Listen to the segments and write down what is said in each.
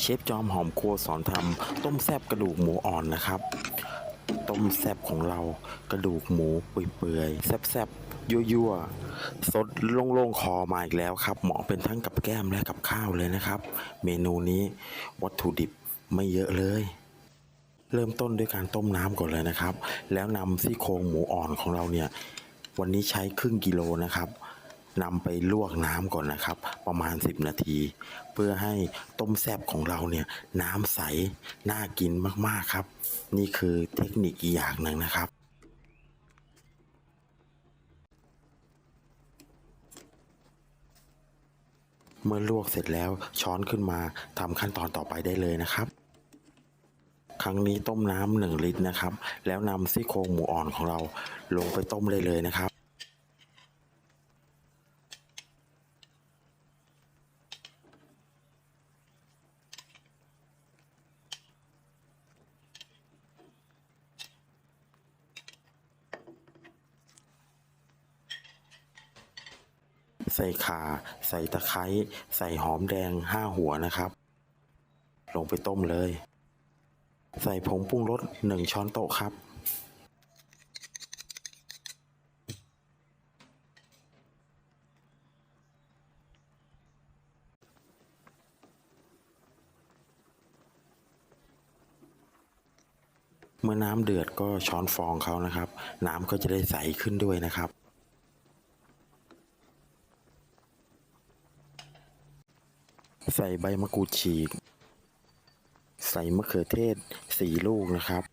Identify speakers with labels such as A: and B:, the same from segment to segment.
A: เชฟจอมหอมครัวสอนทำต้มแซบกระดูกหมูอ่อนนะครับ ต้มแซบของเรากระดูกหมูเปื่อยๆแซบๆยั่วๆสดโล่งๆคอมาอีกแล้วครับ เหมาะเป็นทั้งกับแก้มและกับข้าวเลยนะครับ เมนูนี้วัตถุดิบไม่เยอะเลยเริ่มต้นด้วยการต้มน้ำก่อนเลยนะครับ แล้วนำซี่โครงหมูอ่อนของเราเนี่ย วันนี้ใช้ครึ่งกิโลนะครับ นำไปลวกน้ำก่อนนะครับ ประมาณ 10 นาที เพื่อให้ต้มแซบของเราเนี่ยน้ำใส น่ากินมากๆครับ นี่คือเทคนิคอีกอย่างหนึ่งนะครับเมื่อลวกเสร็จแล้วช้อนขึ้นมาทำขั้นตอนต่อไปได้เลยนะครับ ครั้งนี้ต้มน้ำหนึ่งลิตรนะครับ แล้วนำซี่โครงหมูอ่อนของเราลงไปต้มเลยเลยนะครับ ใส่ข่า ใส่ตะไคร้ ใส่หอมแดงห้าหัวนะครับ ลงไปต้มเลย ใส่ผงปรุงรสหนึ่งช้อนโต๊ะครับ เมื่อน้ำเดือดก็ช้อนฟองเขานะครับ น้ำก็จะได้ใสขึ้นด้วยนะครับ ใส่ใบมะกรูดฉีก ใส่มะเขือเทศสี่ลูกนะครับ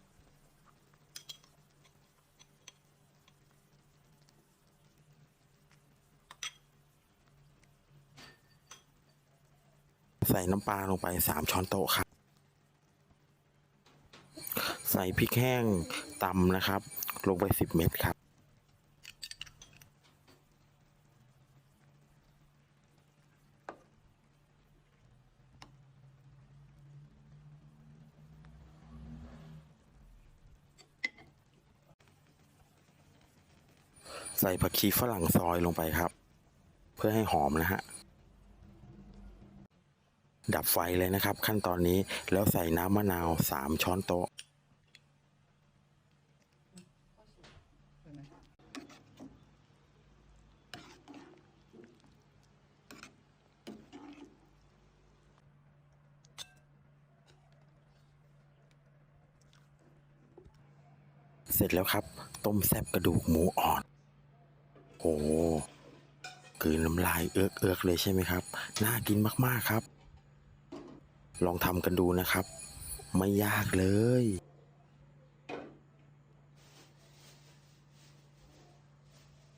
A: ใส่น้ำปลาลงไปสามช้อนโต๊ะครับ ใส่พริกแห้งตำนะครับ ลงไปสิบเม็ดครับ ใส่ผักชีฝรั่งซอยลงไปครับ เพื่อให้หอมนะฮะดับไฟเลยนะครับ ขั้นตอนนี้แล้วใส่น้ำมะนาวสามช้อนโต๊ะ เสร็จแล้วครับ ต้มแซบกระดูกหมูอ่อน โอ้คือน้ำลายเอื้อกเอือกเลยใช่ไหมครับ น่ากินมากๆครับ ลองทำกันดูนะครับ ไม่ยากเลย